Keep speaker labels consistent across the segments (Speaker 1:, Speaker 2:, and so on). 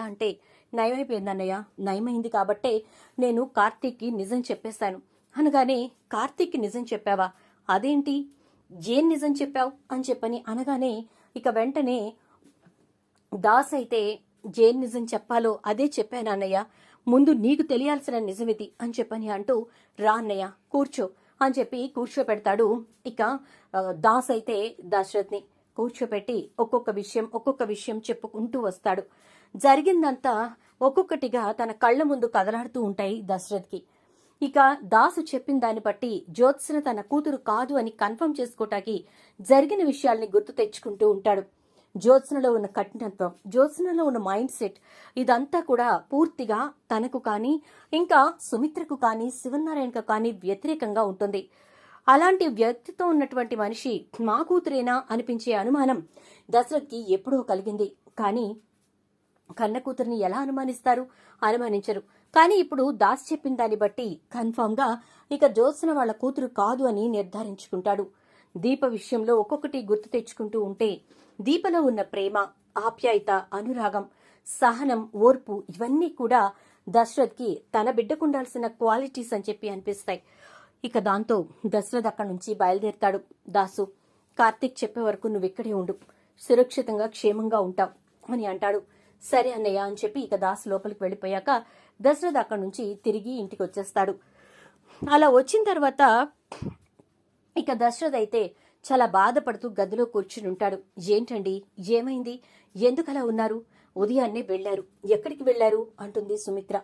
Speaker 1: అంటే నయమైపోయిందన్నయ్య. నయమైంది కాబట్టే నేను కార్తీక్కి నిజం చెప్పేశాను. అనగానే కార్తీక్కి నిజం చెప్పావా? అదేంటి? ఏం నిజం చెప్పావు? అని చెప్పని అనగానే ఇక వెంటనే దాస్ అయితే జేన్ నిజం చెప్పాలో అదే చెప్పాను అన్నయ్య. ముందు నీకు తెలియాల్సిన నిజమిది అని చెప్పని అంటూ రా అన్నయ్య కూర్చో అని చెప్పి కూర్చోపెడతాడు. ఇక దాస్ అయితే దశరథ్ని కూర్చోపెట్టి ఒక్కొక్క విషయం ఒక్కొక్క విషయం చెప్పుకుంటూ వస్తాడు. జరిగిందంతా ఒక్కొక్కటిగా తన కళ్ళ ముందు కదలాడుతూ ఉంటాయి దశరథ్కి. ఇక దాసు చెప్పిన దాన్ని బట్టి జ్యోత్స్న తన కూతురు కాదు అని కన్ఫర్మ్ చేసుకోటానికి జరిగిన విషయాల్ని గుర్తు తెచ్చుకుంటూ ఉంటాడు. జ్యోత్స్నలో ఉన్న కఠినత్వం జ్యోత్స్నలో ఉన్న మైండ్ సెట్ ఇదంతా కూడా పూర్తిగా తనకు కానీ ఇంకా సుమిత్రకు కానీ శివనారాయణకు కానీ వ్యతిరేకంగా ఉంటుంది. అలాంటి వ్యక్తితో ఉన్నటువంటి మనిషి మా కూతురేనా అనిపించే అనుమానం దశరథ్కి ఎప్పుడో కలిగింది. కానీ కన్న కూతురిని ఎలా అనుమానిస్తారు? అనుమానించరు. కానీ ఇప్పుడు దాస్ చెప్పిన దాన్ని బట్టి కన్ఫామ్గా ఇక జ్యోత్స్న వాళ్ళ కూతురు కాదు అని నిర్ధారించుకుంటాడు. దీప విషయంలో ఒక్కొక్కటి గుర్తు తెచ్చుకుంటూ ఉంటే దీపలో ఉన్న ప్రేమ ఆప్యాయత అనురాగం సహనం ఓర్పు ఇవన్నీ కూడా దశరథ్కి తన బిడ్డకుండాల్సిన క్వాలిటీస్ అని చెప్పి అనిపిస్తాయి. ఇక దాంతో దశరథ్ అక్కడి నుంచి బయలుదేరుతాడు. దాసు కార్తీక్ చెప్పే వరకు నువ్వు ఇక్కడే ఉండు. సురక్షితంగా క్షేమంగా ఉంటావు అని అంటాడు. సరే అన్నయ్య అని చెప్పి ఇక దాసు లోపలికి వెళ్ళిపోయాక దశరథ్ అక్కడి నుంచి తిరిగి ఇంటికి వచ్చేస్తాడు. అలా వచ్చిన తర్వాత ఇక దశరథ్ అయితే చాలా బాధపడుతూ గదిలో కూర్చుని ఉంటాడు. ఏంటండి? ఏమైంది? ఎందుకలా ఉన్నారు? ఉదయాన్నే వెళ్ళారు ఎక్కడికి వెళ్ళారు అంటుంది సుమిత్ర.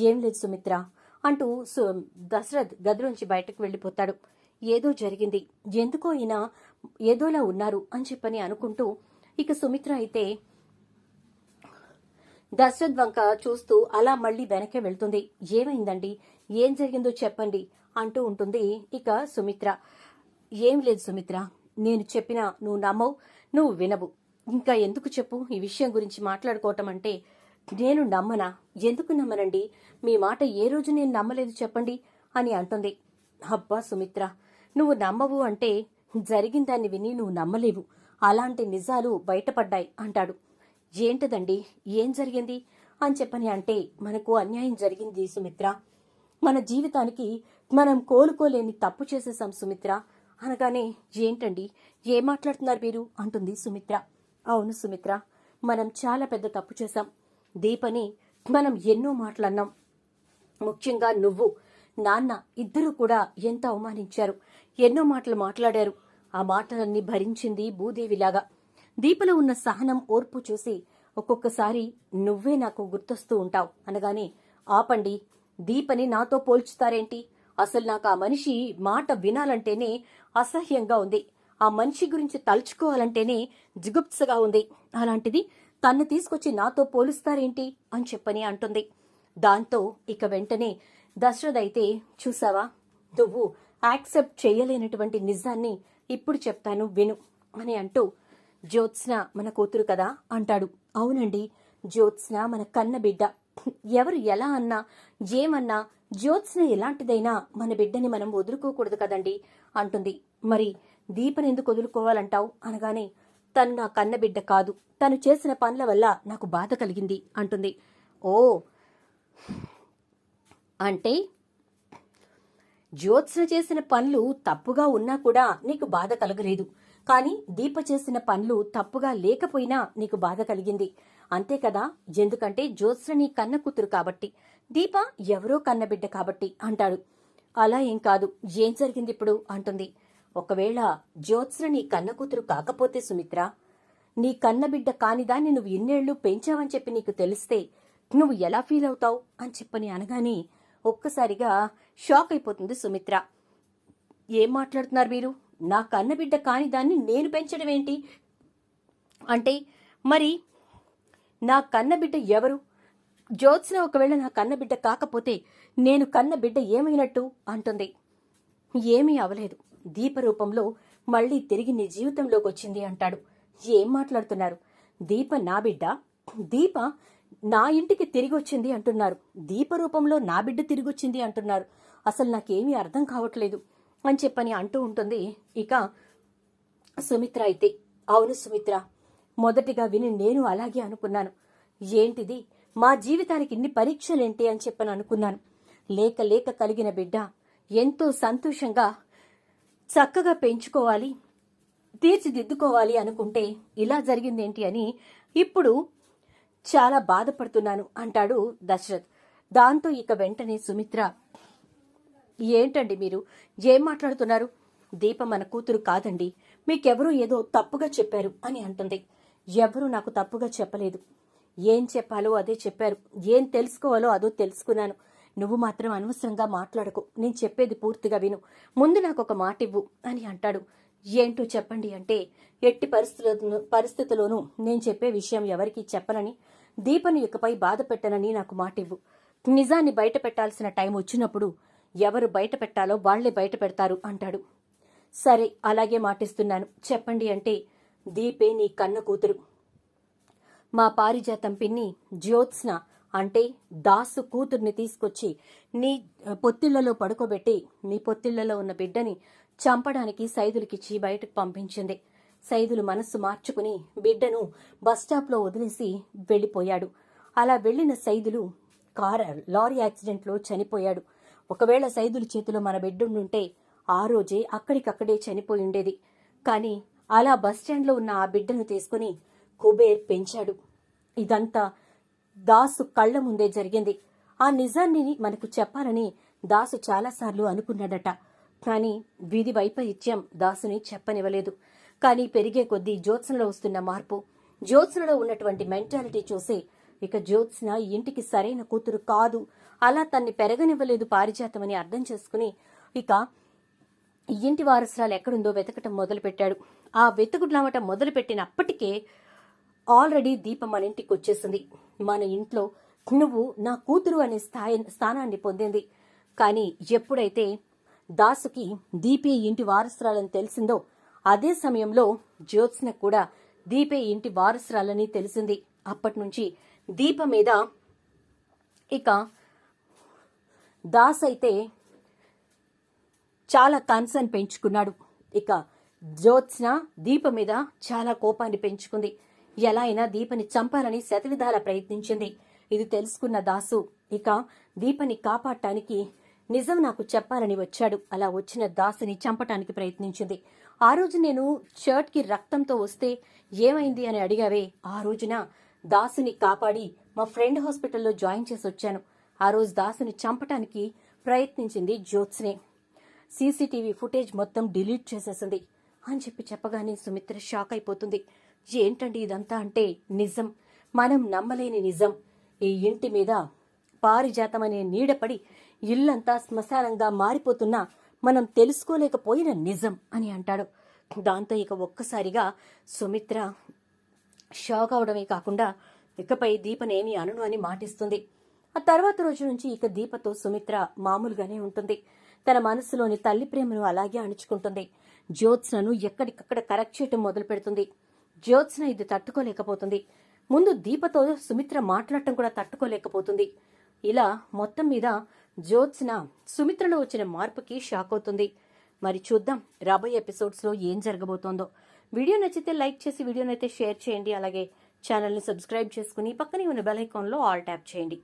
Speaker 1: ఏం లేదు సుమిత్ర అంటూ సు- దశరథ్ గదిలోంచి బయటకు వెళ్ళిపోతాడు. ఏదో జరిగింది. ఎందుకో అయినా ఏదోలా ఉన్నారు అని చెప్పని అనుకుంటూ ఇక సుమిత్ర అయితే దశరథ్ వంక చూస్తూ అలా మళ్ళీ వెనకే వెళ్తుంది. ఏమైందండి? ఏం జరిగిందో చెప్పండి అంటూ ఉంటుంది ఇక సుమిత్ర. ఏం లేదు సుమిత్ర నేను చెప్పినా నువ్వు నమ్మవు నువ్వు వినవు. ఇంకా ఎందుకు చెప్పు? ఈ విషయం గురించి మాట్లాడుకోవటం అంటే నేను నమ్మనా? ఎందుకు నమ్మనండి? మీ మాట ఏ రోజు నేను నమ్మలేదు చెప్పండి అని అంటుంది. అబ్బా సుమిత్ర నువ్వు నమ్మవు అంటే జరిగిన దాన్ని విని నువ్వు నమ్మలేవు. అలాంటి నిజాలు బయటపడ్డాయి అంటాడు. ఏంటదండి? ఏం జరిగింది? అని చెప్పని అంటే మనకు అన్యాయం జరిగింది సుమిత్ర. మన జీవితానికి మనం కోలుకోలేని తప్పు చేసేసాం సుమిత్ర. అనగానే ఏంటండి? ఏం మాట్లాడుతున్నారు మీరు? అంటుంది సుమిత్ర. అవును సుమిత్ర. మనం చాలా పెద్ద తప్పు చేశాం. దీపని మనం ఎన్నో మాట్లాడినాం ముఖ్యంగా నువ్వు నాన్న ఇద్దరూ కూడా ఎంత అవమానించారు. ఎన్నో మాటలు మాట్లాడారు. ఆ మాటలన్నీ భరించింది భూదేవిలాగా. దీపలో ఉన్న సహనం ఓర్పు చూసి ఒక్కొక్కసారి నువ్వే నాకు గుర్తొస్తూ ఉంటావు అనగానే ఆపండి దీపని నాతో పోల్చుతారేంటి? అసలు నాకు ఆ మనిషి మాట వినాలంటేనే అసహ్యంగా ఉంది. ఆ మనిషి గురించి తలుచుకోవాలంటేనే జిగుప్సగా ఉంది. అలాంటిది తన్ను తీసుకొచ్చి నాతో పోలుస్తారేంటి? అని చెప్పని అంటుంది. దాంతో ఇక వెంటనే దశరథ్ అయితే చూసావా? నువ్వు యాక్సెప్ట్ చేయలేనటువంటి నిజాన్ని ఇప్పుడు చెప్తాను విను అని అంటూ జ్యోత్స్న మన కూతురు కదా అంటాడు. అవునండి జ్యోత్స్న మన కన్న బిడ్డ. ఎవరు ఎలా అన్నా ఏమన్నా జ్యోత్స్న ఎలాంటిదైనా మన బిడ్డని మనం వదులుకోకూడదు కదండి అంటుంది. మరి దీపని ఎందుకు వదులుకోవాలంటావు? అనగానే తను నా కన్న బిడ్డ కాదు. తను చేసిన పనుల వల్ల నాకు బాధ కలిగింది అంటుంది. ఓ అంటే జ్యోత్స్న చేసిన పనులు తప్పుగా ఉన్నా కూడా నీకు బాధ కలగలేదు. కానీ దీప చేసిన పనులు తప్పుగా లేకపోయినా నీకు బాధ కలిగింది. అంతే కదా? ఎందుకంటే జ్యోత్స్న నీ కన్న కూతురు కాబట్టి. దీప ఎవరో కన్నబిడ్డ కాబట్టి అంటాడు. అలా ఏం కాదు. ఏం జరిగింది ఇప్పుడు? అంటుంది. ఒకవేళ జ్యోత్స్న నీ కన్న కూతురు కాకపోతే సుమిత్ర నీ కన్నబిడ్డ కానిదాన్ని నువ్వు ఇన్నేళ్ళు పెంచావని చెప్పి నీకు తెలిస్తే నువ్వు ఎలా ఫీల్ అవుతావు? అని చెప్పని అనగానే ఒక్కసారిగా షాక్ అయిపోతుంది సుమిత్ర. ఏం మాట్లాడుతున్నారు మీరు? నా కన్నబిడ్డ కాని దాన్ని నేను పెంచడం ఏంటి? అంటే మరి నా కన్నబిడ్డ ఎవరు? జ్యోత్స్న ఒకవేళ నా కన్నబిడ్డ కాకపోతే నేను కన్న బిడ్డ ఏమైనట్టు? అంటుంది. ఏమీ అవలేదు. దీప రూపంలో మళ్ళీ తిరిగి నీ జీవితంలోకి వచ్చింది అంటాడు. ఏం మాట్లాడుతున్నారు? దీప నా బిడ్డ? దీప నా ఇంటికి తిరిగి వచ్చింది అంటున్నారు. దీప రూపంలో నా బిడ్డ తిరిగి వచ్చింది అంటున్నారు. అసలు నాకేమీ అర్థం కావట్లేదు. అని చెప్పని అంటూ ఉంటుంది. ఇక సుమిత్ర అయితే అవును సుమిత్ర మొదటిగా విని నేను అలాగే అనుకున్నాను. ఏంటిది? మా జీవితానికి ఇన్ని పరీక్షలేంటి? అని చెప్పని అనుకున్నాను. లేక లేక కలిగిన బిడ్డ ఎంతో సంతోషంగా చక్కగా పెంచుకోవాలి తీర్చిదిద్దుకోవాలి అనుకుంటే ఇలా జరిగిందేంటి అని ఇప్పుడు చాలా బాధపడుతున్నాను అంటాడు దశరథ్. దాంతో ఇక వెంటనే సుమిత్ర ఏంటండి మీరు? ఏం మాట్లాడుతున్నారు? దీప మన కూతురు కాదండి. మీకెవరూ ఏదో తప్పుగా చెప్పారు అని అంటుంది. ఎవరూ నాకు తప్పుగా చెప్పలేదు. ఏం చెప్పాలో అదే చెప్పారు. ఏం తెలుసుకోవాలో అదో తెలుసుకున్నాను. నువ్వు మాత్రం అనవసరంగా మాట్లాడకు. నేను చెప్పేది పూర్తిగా విను. ముందు నాకు ఒక మాట ఇవ్వు అని అంటాడు. ఏంటో చెప్పండి అంటే ఎట్టి పరిస్థితులను పరిస్థితుల్లోనూ నేను చెప్పే విషయం ఎవరికీ చెప్పనని దీపను ఇకపై బాధ పెట్టనని నాకు మాట ఇవ్వు. నిజాన్ని బయట పెట్టాల్సిన టైం వచ్చినప్పుడు ఎవరు బయట పెట్టాలో వాళ్ళే బయట పెడతారు అంటాడు. సరే అలాగే మాటిస్తున్నాను. చెప్పండి అంటే దీపే నీ కన్న కూతురు. మా పారిజాతం పిన్ని జ్యోత్స్న అంటే దాసు కూతుర్ని తీసుకొచ్చి నీ పొత్తిళ్ళలో పడుకోబెట్టి నీ పొత్తిళ్ళలో ఉన్న బిడ్డని చంపడానికి సైదులకిచ్చి బయటకు పంపించింది. సైదులు మనస్సు మార్చుకుని బిడ్డను బస్టాప్లో వదిలేసి వెళ్ళిపోయాడు. అలా వెళ్ళిన సైదులు కార్ లారీ యాక్సిడెంట్లో చనిపోయాడు. ఒకవేళ సైదుల చేతిలో మన బిడ్డుండుంటే ఆ రోజే అక్కడికక్కడే చనిపోయి ఉండేది కానీ అలా బస్టాండ్లో ఉన్న ఆ బిడ్డను తీసుకుని కుబేర్ పెంచాడు. ఇదంతా దాసు కళ్ళ ముందే జరిగింది. ఆ నిజాన్ని మనకు చెప్పాలని దాసు చాలాసార్లు అనుకున్నాడట. కానీ వీధి వైపరీత్యం దాసుని చెప్పనివ్వలేదు. కానీ పెరిగే కొద్దీ జ్యోత్సనలో వస్తున్న మార్పు జ్యోత్సనలో ఉన్నటువంటి మెంటాలిటీ చూసి ఇక జ్యోత్స్న ఇంటికి సరైన కూతురు కాదు అలా తన్ని పెరగనివ్వలేదు పారిజాతమని అర్థం చేసుకుని ఇక ఇంటి వారసురాలు ఎక్కడుందో వెతకటం మొదలుపెట్టాడు. ఆ వెతుకులామట మొదలుపెట్టినప్పటికే ఆల్రెడీ దీపం మన ఇంటికి వచ్చేసింది. మన ఇంట్లో నువ్వు నా కూతురు అనే స్థాయి స్థానాన్ని పొందింది. కానీ ఎప్పుడైతే దాసుకి దీపే ఇంటి వారసురాలని తెలిసిందో అదే సమయంలో జ్యోత్స్న కూడా దీపే ఇంటి వారసురాలని తెలిసింది. అప్పటి నుంచి దీప మీద ఇక దాస్ అయితే చాలా కన్సర్న్ పెంచుకున్నాడు. ఇక జ్యోత్స్న దీప మీద చాలా కోపాన్ని పెంచుకుంది. ఎలా అయినా దీపని చంపాలని శతవిధాల ప్రయత్నించింది. ఇది తెలుసుకున్న దాసు ఇక దీపని కాపాడటానికి నిజం నాకు చెప్పాలని వచ్చాడు. అలా వచ్చిన దాసుని చంపటానికి ప్రయత్నించింది. ఆ రోజు నేను షర్ట్కి రక్తంతో వస్తే ఏమైంది అని అడిగావే. ఆ రోజున దాసుని కాపాడి మా ఫ్రెండ్ హాస్పిటల్లో జాయిన్ చేసి వచ్చాను ఆ రోజు దాసుని చంపటానికి ప్రయత్నించింది జ్యోత్స్నే. సీసీటీవీ ఫుటేజ్ మొత్తం డిలీట్ చేసేసింది. అని చెప్పి చెప్పగానే సుమిత్ర షాక్ అయిపోతుంది. ఏంటండి ఇదంతా అంటే నిజం? మనం నమ్మలేని నిజం. ఈ ఇంటి మీద పారిజాతమనే నీడపడి ఇల్లంతా శ్మశానంగా మారిపోతున్నా మనం తెలుసుకోలేకపోయిన నిజం అని అంటాడు. దాంతో ఇక ఒక్కసారిగా సుమిత్ర షాక్ అవడమే కాకుండా ఇకపై దీపనేమి అనను అని మాటిస్తుంది. ఆ తర్వాత రోజు నుంచి ఇక దీపతో సుమిత్ర మామూలుగానే ఉంటుంది. తన మనసులోని తల్లి ప్రేమను అలాగే అణుచుకుంటుంది. జ్యోత్స్నను ఎక్కడికక్కడ కరెక్ట్ చేయటం మొదలు పెడుతుంది. జ్యోత్స్న ఇది తట్టుకోలేకపోతుంది. ముందు దీపతో సుమిత్ర మాట్లాడటం కూడా తట్టుకోలేకపోతుంది. ఇలా మొత్తం మీద జ్యోత్స్న సుమిత్రలో వచ్చిన మార్పుకి షాక్ అవుతుంది. మరి చూద్దాం రాబోయే ఎపిసోడ్స్లో ఏం జరగబోతోందో. వీడియో నచ్చితే లైక్ చేసి వీడియోనైతే షేర్ చేయండి. అలాగే ఛానల్ని సబ్స్క్రైబ్ చేసుకుని పక్కనే ఉన్న బెల్ ఐకాన్లో ఆల్ ట్యాప్ చేయండి.